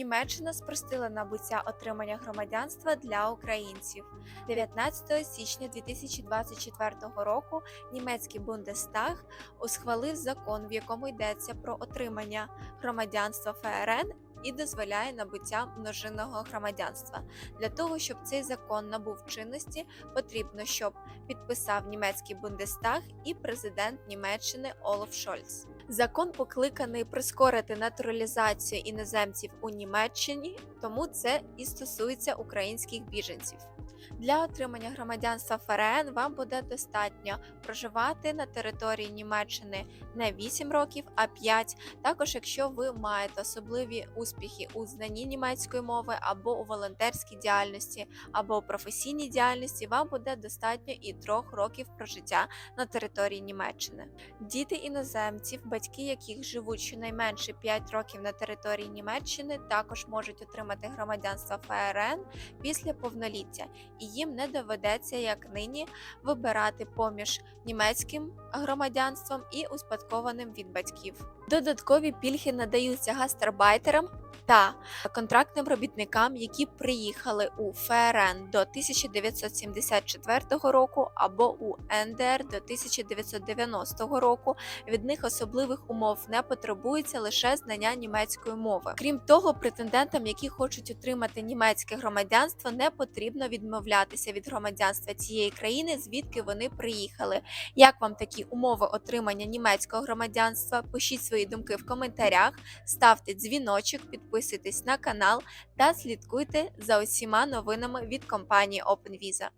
Німеччина спростила набуття отримання громадянства для українців. 19 січня 2024 року німецький Бундестаг схвалив закон, в якому йдеться про отримання громадянства ФРН і дозволяє набуття множинного громадянства. Для того, щоб цей закон набув чинності, потрібно, щоб підписав німецький Бундестаг і президент Німеччини Олаф Шольц. Закон покликаний прискорити натуралізацію іноземців у Німеччині, тому це і стосується українських біженців. Для отримання громадянства ФРН вам буде достатньо проживати на території Німеччини не 8 років, а 5. Також, якщо ви маєте особливі успіхи у знанні німецької мови або у волонтерській діяльності, або у професійній діяльності, вам буде достатньо і 3 років прожиття на території Німеччини. Діти іноземців, батьки яких живуть щонайменше 5 років на території Німеччини, також можуть отримати громадянство ФРН після повноліття, і їм не доведеться, як нині, вибирати поміж німецьким громадянством і успадкованим від батьків. Додаткові пільги надаються гастарбайтерам та контрактним робітникам, які приїхали у ФРН до 1974 року або у НДР до 1990 року. Від них особливих умов не потребується лише знання німецької мови. Крім того, претендентам, які хочуть отримати німецьке громадянство, не потрібно відмовлятися від громадянства цієї країни, звідки вони приїхали. Як вам такі умови отримання німецького громадянства? Пишіть свої думки в коментарях, ставте дзвіночок, підписуйтесь на канал та слідкуйте за усіма новинами від компанії OpenVisa.